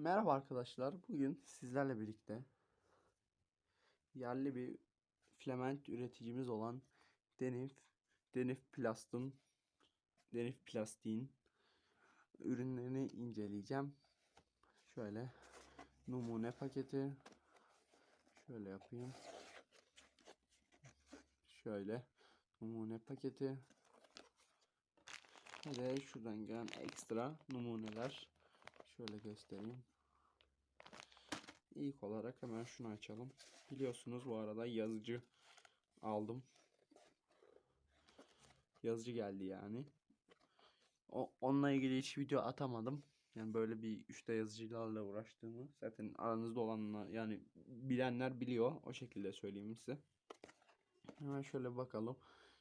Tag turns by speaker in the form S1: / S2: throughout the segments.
S1: Merhaba arkadaşlar. Bugün sizlerle birlikte yerli bir filament üreticimiz olan Denif Denif Plast'ın Denif Plastik'in ürünlerini inceleyeceğim. Şöyle numune paketi şöyle yapayım. Şöyle numune paketi ve şuradan gelen ekstra numuneler şöyle göstereyim. İlk olarak hemen şunu açalım. Biliyorsunuz bu arada yazıcı aldım. Yazıcı geldi yani. O, onunla ilgili hiç video atamadım. Yani böyle bir 3D yazıcılarla uğraştığımı zaten aranızda olanlar yani bilenler biliyor. O şekilde söyleyeyim size. Hemen şöyle bakalım.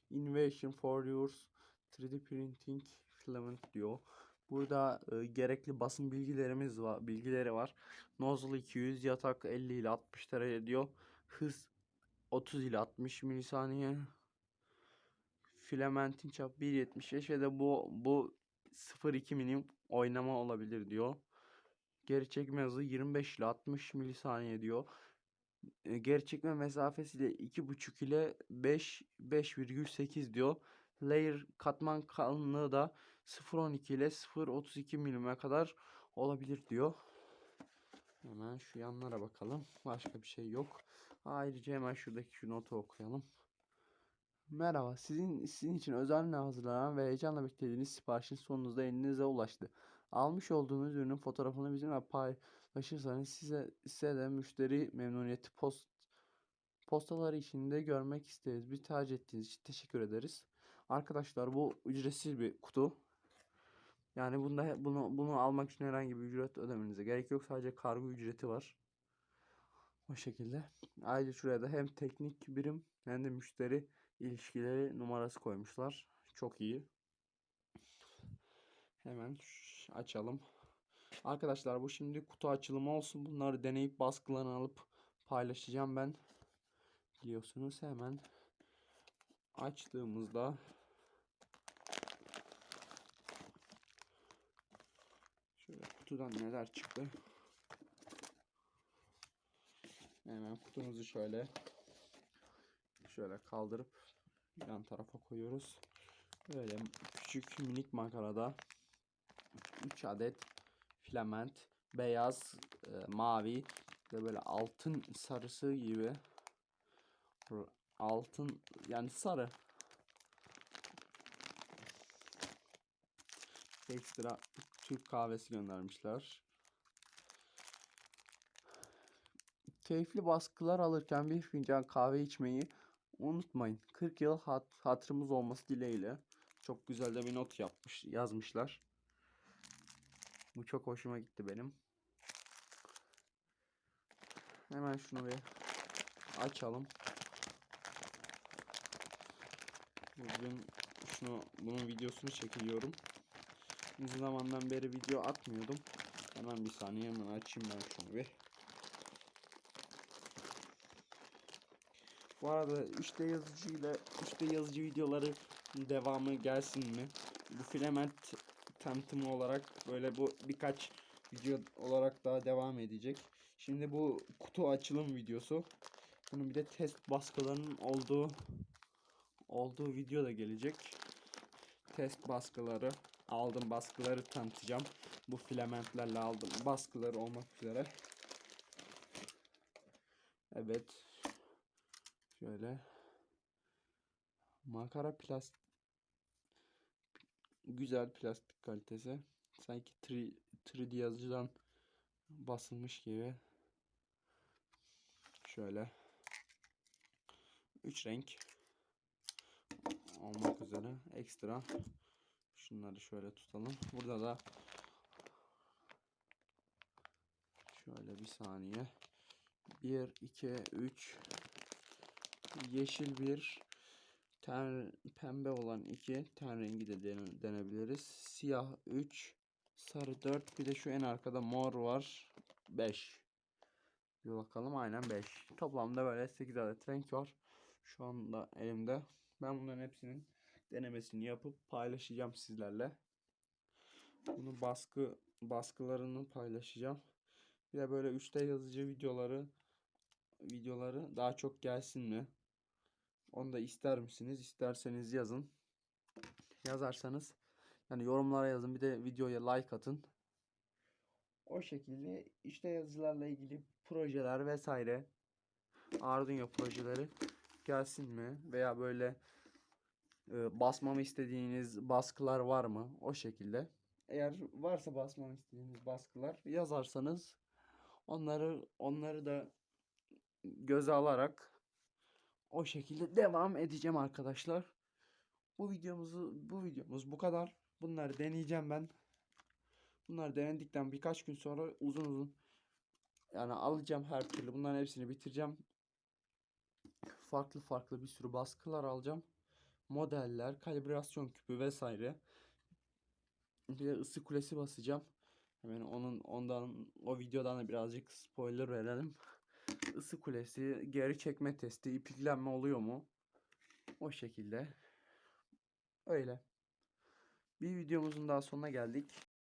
S1: Innovation for yours 3D printing filament diyor. Burada e, gerekli basın bilgilerimiz var, bilgileri var. Nozzle 200, yatak 50 ile 60 derece diyor. Hız 30 ile 60 milisaniye. Filamentin çapı 1.75 ve de bu bu 0.2 milim oynama olabilir diyor. Geri çekme hızı 25 ile 60 milisaniye diyor. E, geri çekme mesafesi de 2.5 ile 5 5,8 diyor. Layer katman kalınlığı da 0.12 ile 0.32 milime kadar olabilir diyor. Hemen şu yanlara bakalım. Başka bir şey yok. Ayrıca hemen şuradaki şu notu okuyalım. Merhaba. Sizin sizin için özenle hazırlanan ve heyecanla beklediğiniz siparişin sonunuzda elinize ulaştı. Almış olduğunuz ürünün fotoğrafını bizimle paylaşırsanız size size de müşteri memnuniyeti post postaları içinde görmek isteriz. Bir tercih ettiğiniz için teşekkür ederiz. Arkadaşlar bu ücretsiz bir kutu. Yani bunda bunu bunu almak için herhangi bir ücret ödemenize gerek yok. Sadece kargo ücreti var. O şekilde. Ayrıca şuraya da hem teknik birim hem de müşteri ilişkileri numarası koymuşlar. Çok iyi. Hemen açalım. Arkadaşlar bu şimdi kutu açılımı olsun. Bunları deneyip baskılarını alıp paylaşacağım ben. Biliyorsunuz hemen açtığımızda şöyle kutudan neler çıktı. Hemen kutumuzu şöyle şöyle kaldırıp yan tarafa koyuyoruz. Böyle küçük minik makarada 3 adet filament beyaz, e, mavi ve böyle altın sarısı gibi altın yani sarı ekstra Türk kahvesi göndermişler. Keyifli baskılar alırken bir fincan kahve içmeyi unutmayın. 40 yıl hat hatırımız olması dileğiyle. Çok güzel de bir not yapmış, yazmışlar. Bu çok hoşuma gitti benim. Hemen şunu bir açalım. Bugün şunu bunun videosunu çekiyorum. Uzun zamandan beri video atmıyordum. Hemen bir saniye hemen açayım ben şunu bir. Bu arada 3D yazıcı ile 3D yazıcı videoları devamı gelsin mi? Bu filament tanıtımı olarak böyle bu birkaç video olarak daha devam edecek. Şimdi bu kutu açılım videosu. Bunun bir de test baskılarının olduğu olduğu video da gelecek. Test baskıları aldım baskıları tanıtacağım. Bu filamentlerle aldım baskıları olmak üzere. Evet. Şöyle. Makara plastik güzel plastik kalitesi. Sanki 3D yazıcıdan basılmış gibi. Şöyle. 3 renk olmak üzere ekstra şunları şöyle tutalım. Burada da şöyle bir saniye. 1 2 3 yeşil bir ten pembe olan 2 ten rengi de denebiliriz. Siyah 3 sarı 4 bir de şu en arkada mor var. 5 bir bakalım. Aynen 5 toplamda böyle 8 adet renk var. Şu anda elimde. Ben bunların hepsinin denemesini yapıp paylaşacağım sizlerle. Bunu baskı baskılarını paylaşacağım. Bir de böyle 3D yazıcı videoları videoları daha çok gelsin mi? Onu da ister misiniz? İsterseniz yazın. Yazarsanız yani yorumlara yazın. Bir de videoya like atın. O şekilde işte yazılarla ilgili projeler vesaire Arduino projeleri gelsin mi? Veya böyle e, basmamı istediğiniz baskılar var mı? O şekilde. Eğer varsa basmamı istediğiniz baskılar yazarsanız onları onları da göze alarak o şekilde devam edeceğim arkadaşlar. Bu videomuzu bu videomuz bu kadar. Bunları deneyeceğim ben. Bunlar denedikten birkaç gün sonra uzun uzun yani alacağım her türlü. Bunların hepsini bitireceğim. Farklı farklı bir sürü baskılar alacağım. Modeller, kalibrasyon küpü vesaire. Bir de ısı kulesi basacağım. Hemen onun ondan o videodan da birazcık spoiler verelim. Isı kulesi, geri çekme testi, ipliklenme oluyor mu? O şekilde. Öyle. Bir videomuzun daha sonuna geldik.